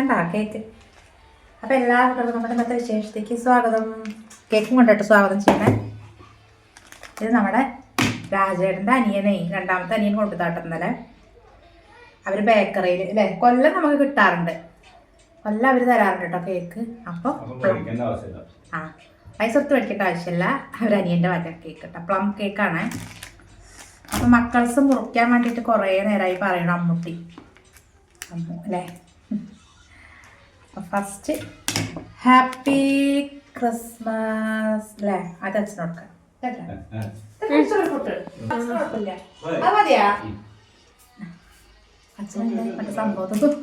കണ്ടാ കേക്ക്? അപ്പം എല്ലാവർക്കും നമ്മുടെ ഇന്നത്തെ വിശേഷത്തേക്ക് സ്വാഗതം. കേക്കും കൊണ്ടിട്ട് സ്വാഗതം ചെയ്യണേ. ഇത് നമ്മുടെ രാജേട്ടന്റെ അനിയനെ രണ്ടാമത്തെ അനിയൻ കൊണ്ടുതാട്ടം ഇന്നലെ. അവർ ബേക്കറിയിൽ അല്ലേ കൊല്ലം നമുക്ക് കിട്ടാറുണ്ട്. കൊല്ലം അവർ തരാറുണ്ട് കേട്ടോ കേക്ക്. അപ്പോൾ ആ പൈസ കൊടുത്ത് മേടിക്കേണ്ട ആവശ്യമില്ല. അവർ അനിയന്റെ വക കേക്ക് കേട്ടോ. പ്ലം കേക്കാണ്. അപ്പം മക്കൾസ് മുറിക്കാൻ വേണ്ടിയിട്ട് കുറേ നേരമായി പറയണം അമ്മുട്ടി. അമ്മു അല്ലേ? ഫസ്റ്റ് ഹാപ്പി ക്രിസ്മസ് അല്ലേ അത് അച്ഛൻ കൊടുക്കാം. കേട്ടോ? ഏ, ഏ. ഇത് കുറച്ചുകൂടി കൂട്ട്. അച്ഛന് കുഴപ്പമില്ല. അത് മതിയാ? അച്ഛനല്ലേ മറ്റേ സംഭവം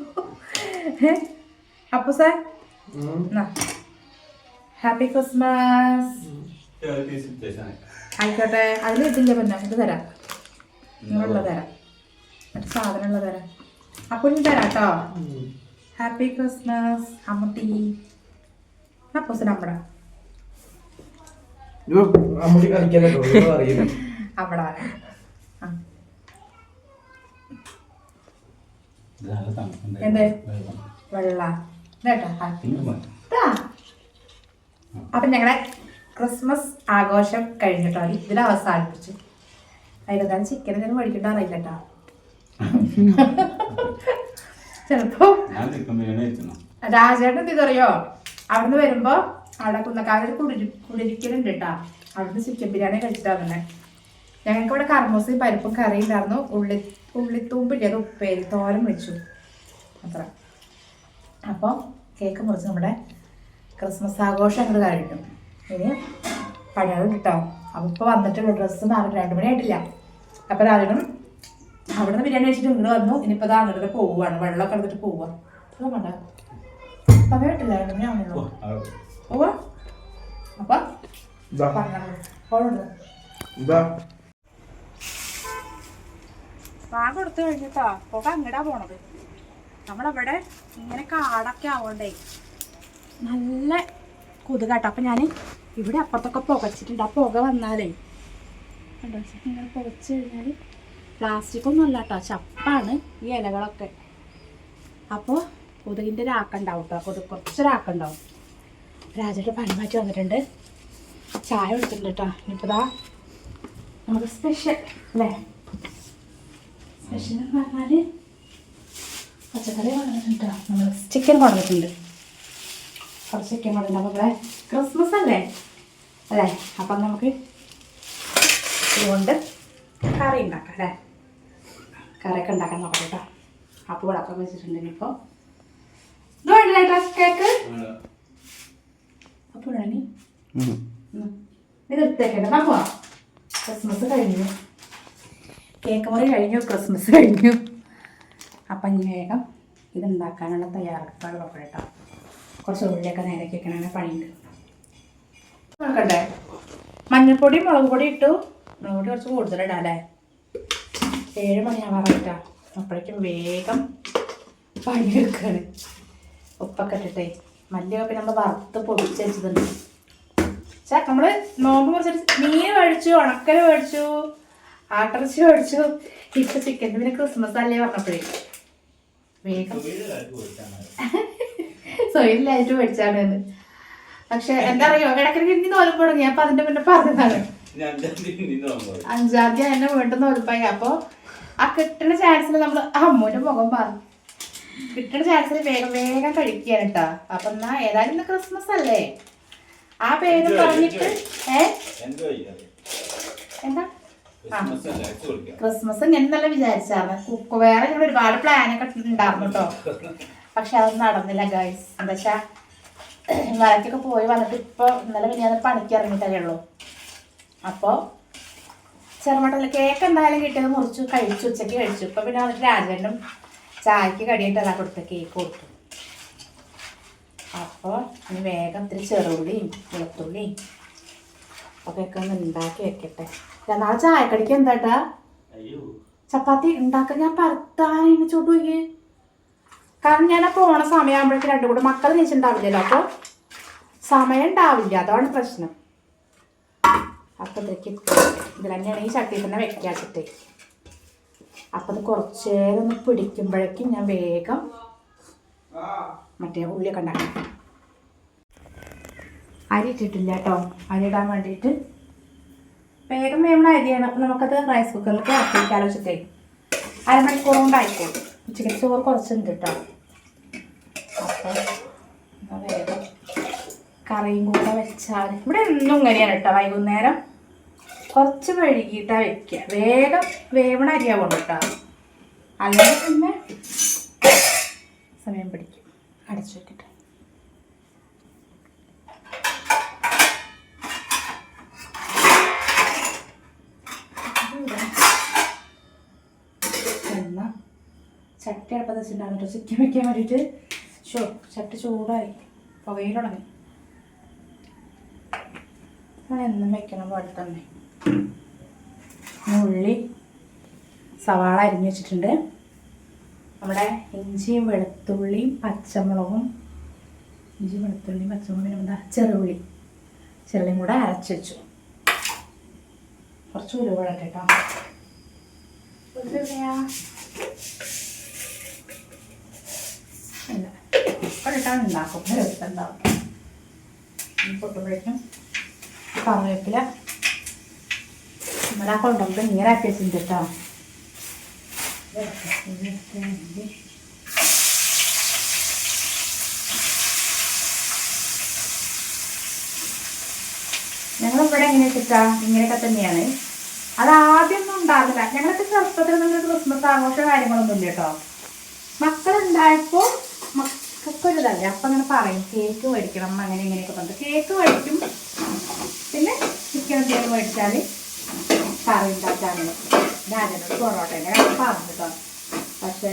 അപ്പു സാർ? Happy Christmas. ആയിക്കോട്ടെ. അതിൽ ഇതില്ല പിന്നെ. ഇത് തരാം. നിങ്ങളുള്ള തരാം. മറ്റേ സാധനമുള്ള തരാം. അപ്പോൾ ഇനി തരാം കേട്ടോ. ഹാപ്പി ക്രിസ്മസ് അമ്മൂട്ടി അപ്പൂസ് നമ്മുടെ അമ്മൂട്ടി അറിയില്ല അവിടെ. എന്ത്? വെള്ളം. കേട്ടോ ഹാപ്പി. അപ്പം ഞങ്ങളുടെ ക്രിസ്മസ് ആഘോഷം കഴിഞ്ഞിട്ടോ? ഇതിൽ അവസാനിപ്പിച്ചു. അതിലെന്താണ്? ചിക്കൻ എന്തെങ്കിലും മേടിക്കേണ്ട അറിയില്ല കേട്ടോ. ചിലപ്പോ. രാജേട്ടൻ ഇതറിയോ അവിടുന്ന് വരുമ്പോ അവിടെ കുന്നക്കാവിൽ കുടിരി കുടിരിക്കലുണ്ട് കേട്ടാ അവിടുന്ന് ചിക്കൻ ബിരിയാണി കഴിച്ചിട്ടാ തന്നെ ഞങ്ങൾക്ക് ഇവിടെ കർമ്മൂസി പരിപ്പും കറി ഉണ്ടായിരുന്നു. ഉള്ളി ഉള്ളിത്തൂമ്പില്ലേ അത് ഉപ്പേരി തോരൻ വെച്ചു. അത്ര. അപ്പോൾ കേക്ക് മുറിച്ച് നമ്മുടെ ക്രിസ്മസ് ആഘോഷം അങ്ങോട്ട് കഴിഞ്ഞു. ഇനി പണികൾ കിട്ടാം അപ്പോൾ ഇപ്പോൾ വന്നിട്ടുള്ള. ഡ്രസ്സ് മാറി രണ്ട് മണി ആയിട്ടില്ല അപ്പോൾ അവിടുന്ന് ബിരിയാണി കഴിച്ചിട്ട് ഇങ്ങോട്ട് വന്നു. ഇനിയിപ്പോൾ അത് അങ്ങോട്ട് പോവുകയാണ് വെള്ളമൊക്കെ എടുത്തിട്ട് പോവുക വേണ്ട അത് പോവാ അപ്പം കൊടുത്തു കഴിഞ്ഞിട്ടോ പുക അങ്ങടാ പോണത്. നമ്മളവിടെ ഇങ്ങനെ കാടൊക്കെ ആവണ്ടേ നല്ല കൊതുകാട്ടോ. അപ്പം ഞാൻ ഇവിടെ അപ്പുറത്തൊക്കെ പുകച്ചിട്ടുണ്ട്. ആ പുക വന്നാലേ കണ്ടോ? ഇങ്ങനെ പുകച്ചു കഴിഞ്ഞാൽ പ്ലാസ്റ്റിക് ഒന്നും അല്ല കേട്ടോ ചപ്പാണ് ഈ ഇലകളൊക്കെ. അപ്പോൾ കൊതുകിന്റെ രാക്കുണ്ടാവും കേട്ടോ കൊതുക് കുറച്ചൊരാക്കുണ്ടാവും രാജയുടെ പണി മാറ്റി വന്നിട്ടുണ്ട്. ചായ കൊടുത്തിട്ടുണ്ട് കേട്ടോ ഇനിയിപ്പോൾ നമുക്ക് സ്പെഷ്യൽ അല്ലേ? സ്പെഷ്യൽ എന്ന് പറഞ്ഞാൽ പച്ചക്കറി കൊണ്ടുവന്നിട്ടുണ്ട് നമ്മൾ ചിക്കൻ കൊണ്ടുവന്നിട്ടുണ്ട്. കുറച്ച് ചിക്കൻ കൊണ്ടുവന്നിട്ടുണ്ട്. അപ്പോൾ ഇവിടെ ക്രിസ്മസ് അല്ലേ? അല്ലേ? അപ്പം നമുക്ക് ഇതുകൊണ്ട് കറി ഉണ്ടാക്കാം അല്ലേ? കറിയൊക്കെ ഉണ്ടാക്കാൻ നോക്കാം കേട്ടോ അപ്പോൾ അപ്പം വെച്ചിട്ടുണ്ട് ഇനിയിപ്പോൾ കേക്ക് ഇനി ഇത് എടുത്തേക്കട്ടെ. നമുക്ക് ക്രിസ്മസ് കഴിഞ്ഞു. കേക്ക് മുറി കഴിഞ്ഞു ക്രിസ്മസ് കഴിഞ്ഞു. അപ്പം ഇനി വേഗം ഇത് ഉണ്ടാക്കാനുള്ള തയ്യാറെടുപ്പുകൾ നോക്കണം കേട്ടോ കുറച്ച് ഉള്ളിയൊക്കെ നേരെ വെക്കണ പണിയുണ്ട്. നോക്കട്ടെ മഞ്ഞൾപ്പൊടി മുളക് പൊടി ഇട്ടു. മുളക് പൊടി കുറച്ച് കൂടുതലിടാം അല്ലേ? ഏഴ് മണിയാവാറായിട്ടാ അപ്പോഴേക്കും വേഗം പണിയെടുക്കുകയാണ് ഉപ്പൊക്കെ ഇട്ടിട്ടേ. മല്ലിയൊക്കെ നമ്മൾ വറുത്ത് പൊടിച്ച് വെച്ചതുണ്ട്. പക്ഷേ നമ്മൾ നോമ്പ് കുറച്ചിട്ട് മീൻ മേടിച്ചു ഉണക്കൽ മേടിച്ചു ആട്ടിറച്ചി മേടിച്ചു. ഇപ്പൊ ചിക്കൻ പിന്നെ ക്രിസ്മസ് അല്ലേ പറഞ്ഞപ്പോഴേ. വേഗം. സൊയിലായിട്ട്. മേടിച്ചാണ് പക്ഷെ എന്താ പറയുക ഇടയ്ക്കിടയ്ക്ക് ഇനി നോലം ഞാൻ അപ്പൊ അതിന്റെ പിന്നെ പറഞ്ഞതാണ്. അഞ്ചാം തീയതി എന്നെ വീണ്ടും തോൽപ്പായി അപ്പൊ ആ കിട്ടുന്ന ചാൻസിൽ നമ്മൾ അമ്മൂന്റെ മുഖം പറഞ്ഞു കിട്ടുന്ന ചാൻസിൽ വേഗം വേഗം കഴിക്കുകയാണ് കേട്ടോ അപ്പൊ എന്നാ ഏതായാലും ഇന്ന് ക്രിസ്മസ് അല്ലേ? ആ പേര് പറഞ്ഞിട്ട് ഏ? എന്താ? ക്രിസ്മസ് ഞാൻ നല്ല വിചാരിച്ചാണ്? കുക്ക് വേറെ ഞങ്ങൾ ഒരുപാട് പ്ലാനൊക്കെ ഉണ്ടായിരുന്നു കേട്ടോ പക്ഷെ അതൊന്നും നടന്നില്ല ഗൈസ് എന്താ വെച്ചാ വരക്കൊക്കെ പോയി വന്നിട്ട് ഇപ്പൊ ഇന്നലെ പിന്നെ പണിക്ക് ഇറങ്ങിയിട്ടല്ലേ ഉള്ളൂ. അപ്പോ ചെറുമട്ടല്ല കേക്ക് എന്തായാലും കിട്ടിയത് മുറിച്ചു കഴിച്ചു ഉച്ചയ്ക്ക് കഴിച്ചു. ഇപ്പൊ പിന്നെ വന്നിട്ട് രാജേണ്ടും ചായക്ക് കടിയായിട്ടല്ല കൊടുത്ത കേക്ക് കൊടുത്തു. അപ്പോൾ ഇനി വേഗം ഇത്തിരി ചെറുള്ളിയും വെളുത്തുള്ളിയും അതൊക്കെ ഒക്കെ ഒന്ന് ഉണ്ടാക്കി വെക്കട്ടെ. നാളെ ചായക്കടിക്ക് എന്താട്ടാ. ചപ്പാത്തി ഉണ്ടാക്കാൻ ഞാൻ പരത്താനാണ് ചുടുകയെ കാരണം ഞാൻ പോണ സമയമാകുമ്പോഴേക്കും രണ്ടു കൂടെ മക്കൾ നീച്ചിട്ടുണ്ടാവില്ലല്ലോ അപ്പോൾ സമയം ഉണ്ടാവില്ല. അതാണ് പ്രശ്നം. അപ്പം ഇതിലേക്ക് ഇതിൽ തന്നെയാണ് ഈ ചട്ടിയിൽ തന്നെ വെക്കാച്ചിട്ട് അപ്പം അത് കുറച്ച് നേരം ഒന്ന് പിടിക്കുമ്പോഴേക്കും ഞാൻ വേഗം മറ്റേ ഉള്ളിയൊക്കെ ഉണ്ടാക്കാം. അരി ഇട്ടിട്ടില്ല കേട്ടോ. അരി ഇടാൻ വേണ്ടിയിട്ട് വേഗം വേഗം അരിയാണ്. അപ്പം നമുക്കത് റൈസ് കുക്കറിലേക്ക് ആക്കി വെച്ചിട്ടേ. അരമണിക്കൂർ കൊണ്ടായിക്കോളും ഉച്ചയ്ക്ക് ചോറ് കുറച്ചുണ്ട് കേട്ടോ. അപ്പം കറിയും കൂടെ വെച്ചാൽ ഇവിടെ എന്നും ഇങ്ങനെയാണ് കേട്ടോ വൈകുന്നേരം. കുറച്ച് കഴുകിയിട്ടാണ് വെക്കുക. വേഗം വേവണ അരിയാവുണ്ട് കേട്ടോ. അല്ലെങ്കിൽ പിന്നെ സമയം പിടിക്കും. അടച്ചു വെക്കട്ടെ. ചട്ടി അടുപ്പത്ത് വെച്ചിട്ടുണ്ടായിരുന്നു. ചിക്കൻ വെക്കാൻ വേണ്ടിയിട്ട്. ഷോ ചട്ടി ചൂടായി. പുകയിൽ ഞാൻ എന്നും വെക്കണ പോലെ തന്നെ. ഉള്ളി സവാള അരിഞ്ഞു വെച്ചിട്ടുണ്ട്. നമ്മുടെ ഇഞ്ചിയും വെളുത്തുള്ളിയും പച്ചമുളകും ഇഞ്ചി വെളുത്തുള്ളിയും പച്ചമുളകും എന്താ? ചെറുള്ളി. ചെറുള്ളിയും കൂടെ അരച്ച് വെച്ചു. കുറച്ച് ഉരുവിടെ കേട്ടോ ഉണ്ടാക്കും. ഒരു ഉണ്ടാവും. പൊട്ടുമ്പോഴേക്കും കറിവേപ്പില നമ്മളാ കൊണ്ടുപോകുമ്പോൾ ഇങ്ങനെ ആക്കി കേട്ടോ ഞങ്ങളിവിടെ എങ്ങനെ കിട്ടാ ഇങ്ങനെയൊക്കെ തന്നെയാണ്. അത് ആദ്യമൊന്നും ഉണ്ടാകില്ല ഞങ്ങൾക്ക് ചെറുപ്പത്തിൽ നിന്നൊരു ക്രിസ്മസ് ആഘോഷ കാര്യങ്ങളൊന്നും ഇല്ല കേട്ടോ മക്കളുണ്ടായപ്പോൾ മക്കൾക്കൊരിതല്ല? അപ്പം അങ്ങനെ പറയും കേക്ക് മേടിക്കണം അങ്ങനെ ഇങ്ങനെയൊക്കെ പറഞ്ഞു കേക്ക് മേടിക്കും. പിന്നെ ചിക്കൻ എന്തെങ്കിലും മേടിച്ചാൽ കറി ഉണ്ടാക്കാനുള്ള രാജനോട് പൊറോട്ടേനെ പറഞ്ഞു കേട്ടോ പക്ഷേ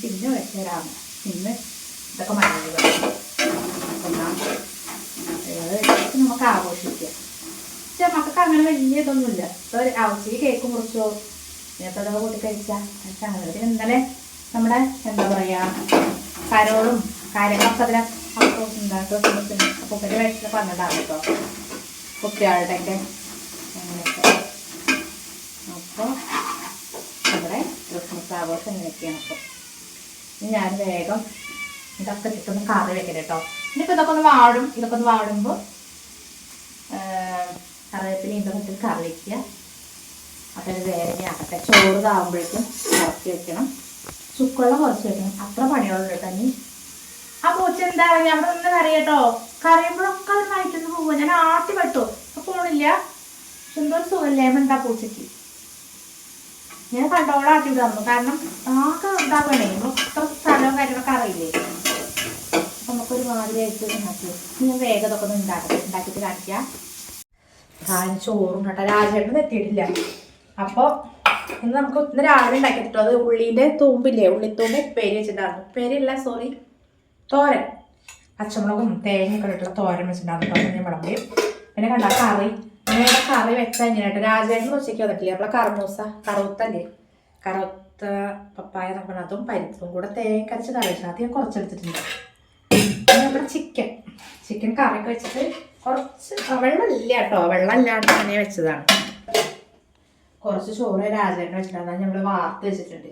പിന്നെ വെച്ചരാമ ഇന്ന് ഇതൊക്കെ മഴ നമുക്ക് ആഘോഷിക്കാം. പക്ഷെ മക്കൾക്ക് അങ്ങനെ വലിയ ഇതൊന്നുമില്ല. ഇപ്പോൾ ആവശ്യം കേക്ക് മുറിച്ചോ? ഇങ്ങനത്തെ അതൊക്കെ കൂട്ടി കഴിച്ചാൽ അങ്ങനെ ഇന്നലെ നമ്മുടെ എന്താ പറയുക കരോളും കാര്യങ്ങളൊക്കെ അതിനെ അപ്പോൾ ഉണ്ടാക്കും അപ്പോൾ ഇവർ വയസ്സിൽ പന്ത്രണ്ടാണ് കേട്ടോ കുട്ടികളുടെയൊക്കെ അങ്ങനെയൊക്കെ. അപ്പോൾ നമ്മുടെ ക്രിസ്മസ് ആഘോഷം ഇങ്ങനെയൊക്കെയാണ് അപ്പോൾ ഞാൻ വേഗം ഇതൊക്കെ ഇട്ടൊന്ന് കറി വെക്കട്ടെ കേട്ടോ. ഇനിയിപ്പോൾ ഇതൊക്കെ ഒന്ന് വാടും. ഇതൊക്കെ ഒന്ന് വാടുമ്പോൾ കറിവേപ്പില ഇതൊക്കെ കറി വയ്ക്കുക അപ്പോൾ ഇത് വേറെ ആക്കട്ടെ. ചോറ് താവുമ്പോഴേക്കും ഇറക്കി വെക്കണം. ചുക്കുള്ള കുറച്ച് വെക്കണം. അത്ര പണിയുള്ളൂ കേട്ടോ ഇനി. ആ പൂച്ച എന്താ പറയുക അവിടെ നിന്ന് കറിയട്ടോ കറിയുമ്പോഴൊക്കെ അത് നയിക്കുന്നു പോവുക ഞാൻ ആട്ടി പെട്ടു പോണില്ല പക്ഷെ എന്തോ ഒരു സുഖല്ലേ എന്താ പൂച്ചയ്ക്ക്. ഞാൻ കണ്ടോളം ആട്ടി തന്നു. കാരണം ആകെ ഉണ്ടാകണേ മൊത്തം സ്ഥലവും കാര്യങ്ങളൊക്കെ അറിയില്ലേ? അപ്പൊ നമുക്കൊരു മാതിരി ആയിട്ട് ഉണ്ടാക്കി. ഞാൻ വേഗം ഇതൊക്കെ ഒന്ന് ഉണ്ടാക്കി ഉണ്ടാക്കിയിട്ട് കാണിക്കാം. ഞാൻ ചോറും കേട്ടോ. രാജേട്ടൻ എത്തിയിട്ടില്ല. അപ്പോൾ ഇന്ന് നമുക്ക് ഇന്ന് രാവിലെ ഉണ്ടാക്കിട്ടോ അത് ഉള്ളീന്റെ തൂമ്പില്ലേ? ഉള്ളിത്തൂമ്പ് ഉപ്പേരി വെച്ചിട്ടുണ്ടായിരുന്നു ഉപ്പേരിയല്ല സോറി തോരൻ. പച്ചമുളകും തേങ്ങയൊക്കെ ഇട്ടുള്ള തോരൻ വെച്ചിട്ടുണ്ടാകും ഞാൻ വിളമ്പി. പിന്നെ കണ്ട കറി. പിന്നെ കറി വെച്ചാൽ ഇങ്ങനെയായിട്ട് രാജേട്ടൻ ഉച്ചയ്ക്ക് വന്നിട്ടില്ലേ. നമ്മളെ കറുമൂസ കറുത്തല്ലേ? കറുത്ത പപ്പായ അതും പരിപ്പും കൂടെ തേങ്ങ കരച്ച് കറി വെച്ചാൽ അത് ഞാൻ കുറച്ചെടുത്തിട്ടുണ്ട്. പിന്നെ നമ്മുടെ ചിക്കൻ. ചിക്കൻ കറിയൊക്കെ വെച്ചിട്ട് കുറച്ച് വെള്ളമില്ല കേട്ടോ. വെള്ളം ഇല്ലാണ്ട് തന്നെ വെച്ചതാണ്. കുറച്ച് ചോറ് രാജേട്ടൻ വെച്ചിട്ടുണ്ട് ഞങ്ങൾ വാർത്ത് വെച്ചിട്ടുണ്ട്.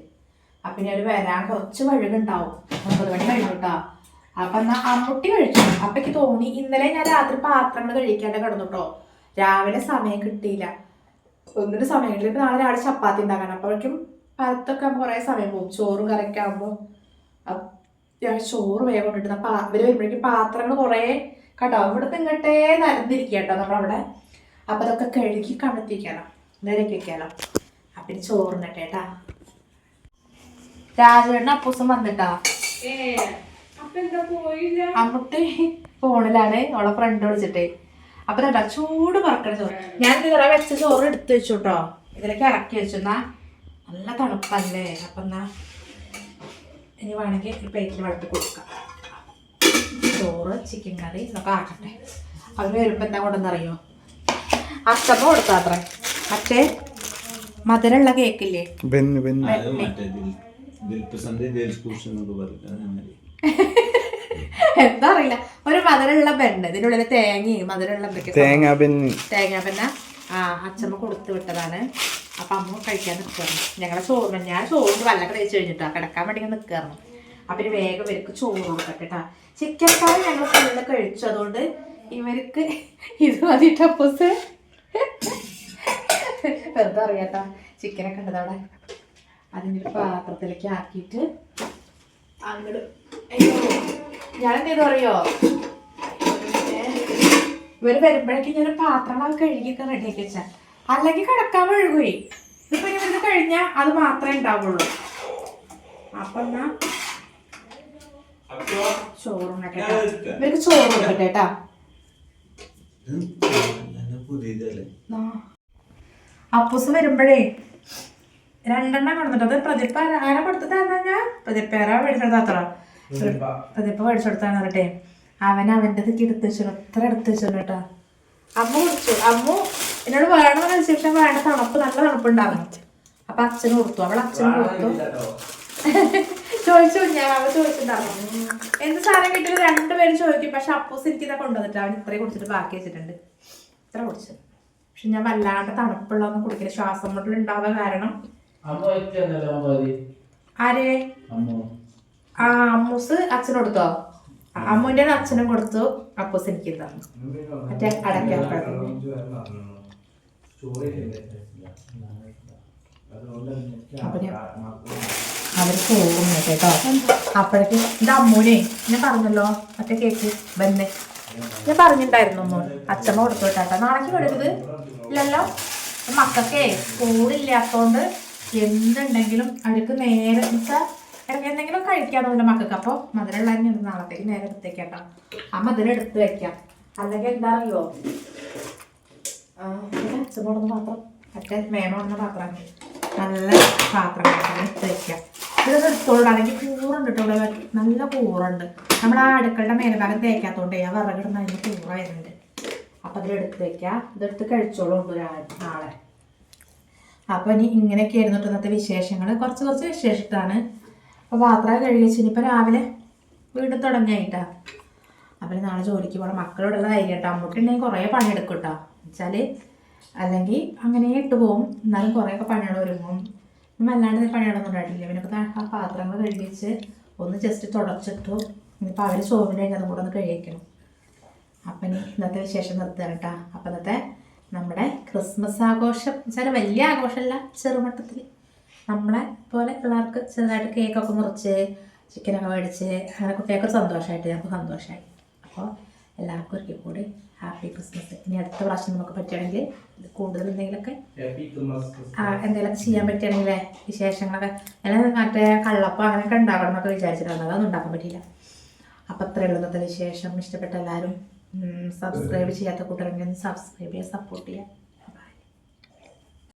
അപ്പം ഇനി ഒരു വരാൻ കുറച്ച് വഴുകുണ്ടാവും ഒമ്പത് മണി കഴിഞ്ഞു കേട്ടോ. അപ്പൊ എന്നാ അമ്മുട്ടി കഴിച്ചു? അപ്പക്ക് തോന്നി ഇന്നലെ ഞാൻ രാത്രി പാത്രങ്ങൾ കഴിക്കാണ്ട് കിടന്നു കേട്ടോ രാവിലെ സമയം കിട്ടിയില്ല. ഒന്നിനും സമയം കിട്ടില്ല ഇപ്പൊ നാളെ രാവിലെ ചപ്പാത്തി ഉണ്ടാക്കണം. അപ്പോഴേക്കും പലത്തൊക്കെ ആകുമ്പോൾ കുറേ സമയം പോകും. ചോറും കറിയൊക്കെ ഞാൻ ചോറ് വേഗം കൊണ്ടിട്ട് അപ്പം അവർ വരുമ്പോഴേക്കും പാത്രങ്ങൾ കുറേ കേട്ടോ ഇവിടുത്തെ ഇങ്ങോട്ടേ നരന്നിരിക്കുക കേട്ടോ നമ്മളവിടെ. അപ്പൊ അതൊക്കെ കഴുകി കമത്തിക്കണം നിരക്കി വെക്കാലോ അപ്പൊ ഇനി ചോറിനട്ടെ കേട്ടാ. രാജേട്ടൻ അപ്പൂസം വന്നിട്ടാ. അമ്മൂട്ടി ഫോണിലാണ്. അവളെ ഫ്രണ്ട് വിളിച്ചിട്ടേ. അപ്പൊ കേട്ടോ ചൂട് പറക്കണ ചോറ്. ഞാൻ ഇതുവരെ വെച്ച ചോറ് എടുത്തു വെച്ചു കേട്ടോ ഇതിലേക്ക് ഇറക്കി വെച്ചു. എന്നാ നല്ല തണുപ്പല്ലേ? അപ്പൊ എന്നാ ഇനി വേണമെങ്കിൽ ഒരു പ്ലേറ്റിൽ വളർത്തി കൊടുക്കാം. ചോറ് ചിക്കൻ കറി ഇതൊക്കെ ആക്കട്ടെ. അവർ വരുമ്പോൾ എന്താ കൊണ്ടെന്നറിയോ അച്ചമ്മ കൊടുത്താത്രേ മറ്റേ മധുരമുള്ള കേക്കില്ലേ എന്താ അറിയില്ല. ഒരു മധുരമുള്ള പെണ്ണ് ഇതിനുള്ളിൽ തേങ്ങയും മധുരമുള്ള എന്തൊക്കെ തേങ്ങ തേങ്ങാ പെണ്ണ പിന്നെ ആ അച്ഛമ്മ കൊടുത്തു വിട്ടതാണ്. അപ്പൊ അമ്മ കഴിക്കാൻ നിൽക്കുകയാണ് ഞങ്ങളെ ചോറ് ഞാൻ ചോറിന് വല്ലൊക്കെ തേച്ച് കഴിഞ്ഞിട്ടാ. കിടക്കാൻ വേണ്ടി നിൽക്കുകയായിരുന്നു അപ്പം ഇനി വേഗം ഇവർക്ക് ചോറ് കൊടുക്കട്ടെ കേട്ടാ. ചിക്കൻ കറി ഞങ്ങൾ ഫുള്ള് കഴിച്ചു. അതുകൊണ്ട് ഇവർക്ക് ഇത് മതി ടപ്പൂസ് വെറുതെ അറിയാട്ടാ ചിക്കനൊക്കെ ഉണ്ടതവിടെ അതിന്റെ പാത്രത്തിലേക്ക് ആക്കിയിട്ട് അങ്ങോട്ട് അയ്യോ ഞാൻ എന്തേലും അറിയോ? ഇവർ വരുമ്പോഴേക്കും ഞാൻ പാത്രങ്ങളൊക്കെ കഴുകിയൊക്കെ റെഡിയാക്കി വെച്ചാ. അല്ലെങ്കിൽ കിടക്കാൻ വഴുകുവേ. ഇതിപ്പോ ഇവർക്ക് കഴിഞ്ഞാൽ അത് മാത്രമേ ഉണ്ടാവുള്ളൂ. അപ്പൊ എന്നാ? ചോറുണ്ടാക്കട്ടെ ഇവർക്ക് ചോറ് കൊടുക്കട്ടെ കേട്ടാ അപ്പൂസ് വരുമ്പോഴേ രണ്ടെണ്ണം കൊടുത്തിട്ട് അത് പ്രതിപ്പ ആരാ- ആരാ കൊടുത്തതാ ഞാൻ പ്രതിപ്പേരാ മേടിച്ചെടുത്താത്ര പ്രതിപ്പ. മേടിച്ചെടുത്താണ് പറട്ടെ അവൻ അവന്റെ ഇതൊക്കെ എടുത്ത് വെച്ചു അത്ര എടുത്ത് വെച്ചു കേട്ടോ. അമ്മ കുടിച്ചു. അമ്മ എന്നോട് വേണമെന്ന് ശേഷം വേണ്ട തണുപ്പ് നല്ല തണുപ്പുണ്ടാവും അപ്പൊ അച്ഛന് കൊടുത്തു അവൾ അച്ഛന് കൊടുത്തു ചോദിച്ചു. ഞാൻ അവൾ ചോദിച്ചിട്ടുണ്ടാവും എന്ത് സാധനം കിട്ടിയത് രണ്ടുപേരും ചോദിക്കും. പക്ഷെ അപ്പൂസ് എനിക്ക് ഇതാ കൊണ്ടുവന്നിട്ട് അവൻ ഇത്രയും കുടിച്ചിട്ട് ബാക്കി വെച്ചിട്ടുണ്ട്. ഇത്ര കുടിച്ചു. പക്ഷെ ഞാൻ വല്ലാണ്ട് തണുപ്പുള്ളതൊന്നും കുടിക്കില്ല. ശ്വാസം മുട്ടൽ ഉണ്ടാവുക കാരണം ആര്? ആ അമ്മൂസ് അച്ഛൻ കൊടുത്തോ? അമ്മുവിന്റെ അച്ഛനും കൊടുത്തു. അപ്പൂസ് എനിക്ക് തന്നു. മറ്റേ അടയ്ക്കാൻ അപ്പൊ ഞാൻ- അവർ പോകും കേട്ടോ. അപ്പോഴേക്ക് ഇത് അമ്മൂനെ. ഞാൻ പറഞ്ഞല്ലോ. മറ്റേ കേക്ക് ബന്നെ ഞാൻ പറഞ്ഞിട്ടുണ്ടായിരുന്നു അമ്മ അച്ഛമ്മ കൊടുത്തു വിട്ടാട്ടോ നാളേക്ക് ഇല്ലല്ലോ. മക്കൾക്കേ സ്കൂളില്ലാത്തോണ്ട് എന്തുണ്ടെങ്കിലും അടുക്ക് നേരെ എന്തെങ്കിലും കഴിക്കാൻ തോന്നുന്ന മക്കൾക്ക്. അപ്പോൾ മധുരമുള്ള തന്നെ നാളത്തേക്ക് നേരെ എടുത്തേക്കാട്ടോ ആ മധുരം എടുത്ത് വെക്കാം അല്ലെങ്കിൽ എന്താ അറിയോ? അച്ഛനോടുന്ന പാത്രം. മേമോടുന്ന പാത്രം. നല്ല പാത്രം എടുത്ത് വെക്കാം ഇതൊക്കെ എടുത്തോളൂ. അല്ലെങ്കിൽ കൂറുണ്ട് കേട്ടോ നല്ല കൂറുണ്ട് നമ്മൾ ആ അടുക്കളുടെ മേൽഭാഗം തേക്കാത്തോണ്ടേ ആ വിറകിടുന്ന അതിന് കൂറ വരുന്നുണ്ട് അപ്പം അതിലെടുത്ത് വെക്കാം. ഇതെടുത്ത് കഴിച്ചോളൂ നാളെ. അപ്പോൾ ഇനി ഇങ്ങനെയൊക്കെ ആയിരുന്നു കേട്ടോ ഇന്നത്തെ വിശേഷങ്ങൾ കുറച്ച് കുറച്ച് വിശേഷിട്ടാണ് അപ്പോൾ പാത്രം കഴുകിച്ച് ഇനിയിപ്പോൾ രാവിലെ വീണ്ടും തുടങ്ങിയായിട്ടാണ് അപ്പോൾ നാളെ ജോലിക്ക് പോകണം മക്കളോടുള്ള ധൈര്യം കേട്ടോ അമ്മക്കുണ്ടെങ്കിൽ കുറേ പണിയെടുക്കും കേട്ടോ വെച്ചാൽ അല്ലെങ്കിൽ അങ്ങനെ ഇട്ട് പോകും എന്നാലും കുറേയൊക്കെ പണികൾ ഒരുങ്ങും. ഇനി അല്ലാണ്ട് പണികളൊന്നും ഉണ്ടായിട്ടില്ല. ഇപ്പോൾ ആ പാത്രങ്ങൾ കഴുകിച്ച് ഒന്ന് ജസ്റ്റ് തുടച്ചിട്ടു. ഇനിയിപ്പോൾ അവർ ചോറിന്റെ കഴിഞ്ഞ് അതും കൂടെ ഒന്ന് കഴിക്കണം അപ്പം ഇനി ഇന്നത്തെ വിശേഷം നിർത്തുകയാണ് കേട്ടോ അപ്പം ഇന്നത്തെ നമ്മുടെ ക്രിസ്മസ് ആഘോഷം. വെച്ചാൽ വലിയ ആഘോഷമല്ല ചെറുമട്ടത്തിൽ. നമ്മളെ പോലെ പിള്ളേർക്ക് ചെറുതായിട്ട് കേക്കൊക്കെ മുറിച്ച് ചിക്കനൊക്കെ മേടിച്ച് അങ്ങനെ കുട്ടികൾക്ക് സന്തോഷമായിട്ട് ഞങ്ങൾക്ക് സന്തോഷമായി. അപ്പോൾ എല്ലാവർക്കും ഒരിക്കൽ കൂടി ഹാപ്പി ക്രിസ്മസ്. ഇനി അടുത്ത പ്രാവശ്യം നമുക്ക് പറ്റുകയാണെങ്കിൽ കൂടുതൽ എന്തെങ്കിലുമൊക്കെ എന്തെങ്കിലുമൊക്കെ ചെയ്യാൻ പറ്റുകയാണെങ്കിലേ വിശേഷങ്ങളൊക്കെ. അല്ലെങ്കിൽ മറ്റേ കള്ളപ്പം അങ്ങനെയൊക്കെ ഉണ്ടാക്കണം എന്നൊക്കെ വിചാരിച്ചിട്ടുണ്ട് അതൊന്നും ഉണ്ടാക്കാൻ പറ്റിയില്ല. അപ്പം അത്രയുള്ളൂ ഇന്നത്തെ വിശേഷം. ഇഷ്ടപ്പെട്ട എല്ലാവരും സബ്സ്ക്രൈബ് ചെയ്യാത്ത കൂട്ടുകാരെങ്കിൽ സബ്സ്ക്രൈബ് ചെയ്യുക സപ്പോർട്ട് ചെയ്യുക